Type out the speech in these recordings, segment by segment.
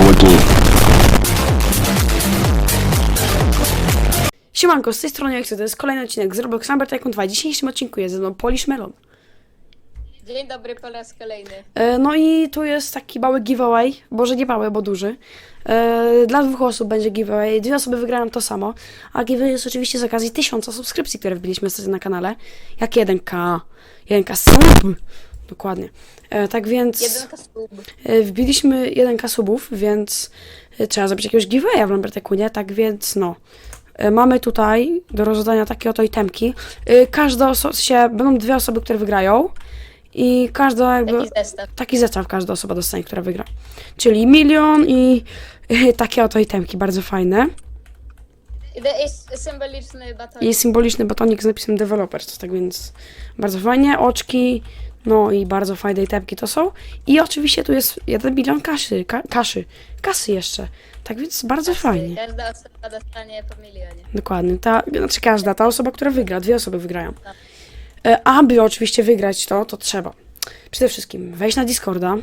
again. Siemanko, z tej strony jak to jest kolejny odcinek z Roblox Number Tycoon 2. W dzisiejszym odcinku jest ze mną Polish Melon. Dzień dobry po raz kolejny. E, no i tu jest taki mały giveaway, boże nie mały, bo duży. E, dla dwóch osób będzie giveaway, dwie osoby wygrają to samo. A giveaway jest oczywiście z okazji tysiąca subskrypcji, które wbiliśmy sobie na kanale. Jak 1K, 1K sub. Dokładnie. E, tak więc... Jeden sub. E, Wbiliśmy 1k subów, więc e, trzeba zrobić jakiegoś giveawaya w Lambertekunie, tak więc no. E, Mamy tutaj do rozdania takie oto itemki. E, Każda osoba, sensie będą dwie osoby, które wygrają i każda jakby... Taki zestaw. Taki zestaw każda osoba dostanie, która wygra. Czyli milion i e, takie oto itemki, bardzo fajne. To jest symboliczny baton. I symboliczny batonik z napisem developers, tak więc bardzo fajnie. Oczki, no i bardzo fajne itemki to są. I oczywiście tu jest 1 milion kaszy, ka, kaszy, kasy jeszcze. Tak więc bardzo fajnie. Każda osoba dostanie po milionie. Dokładnie. Ta, znaczy każda, ta osoba, która wygra, dwie osoby wygrają. E, aby oczywiście wygrać to, to trzeba przede wszystkim wejść na Discorda.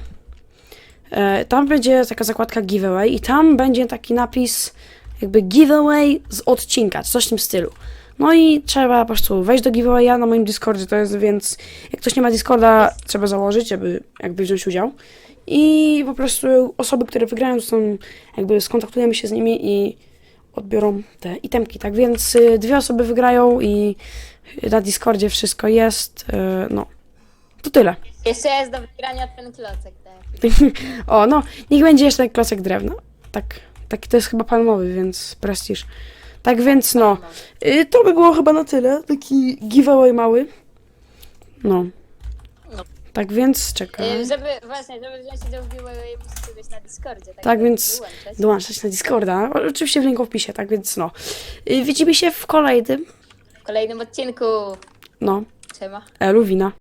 E, tam będzie taka zakładka giveaway i tam będzie taki napis jakby giveaway z odcinka, coś w tym stylu. No i trzeba po prostu wejść do giveawaya na moim Discordzie, to jest więc, jak ktoś nie ma Discorda, trzeba założyć, żeby jakby wziąć udział. I po prostu osoby, które wygrają, są, jakby skontaktujemy się z nimi i odbiorą te itemki. Tak więc y, dwie osoby wygrają i na Discordzie wszystko jest. y, No, to tyle. Jeszcze jest do wygrania ten klocek, tak. O, no, niech będzie jeszcze klocek drewna. Tak, taki to jest chyba palmowy, więc prestiż. Tak więc, no, y, to by było chyba na tyle. Taki giveaway mały. No. Tak więc, czekaj. Y, Żeby, właśnie, żeby wziąć udział w giveaway, musicie być na Discordzie. Tak, Tak więc Dołączać. dołączać na Discorda. Oczywiście w linku w opisie, tak więc, no. Y, Widzimy się w kolejnym. W kolejnym odcinku. No, Siema. Eluwina.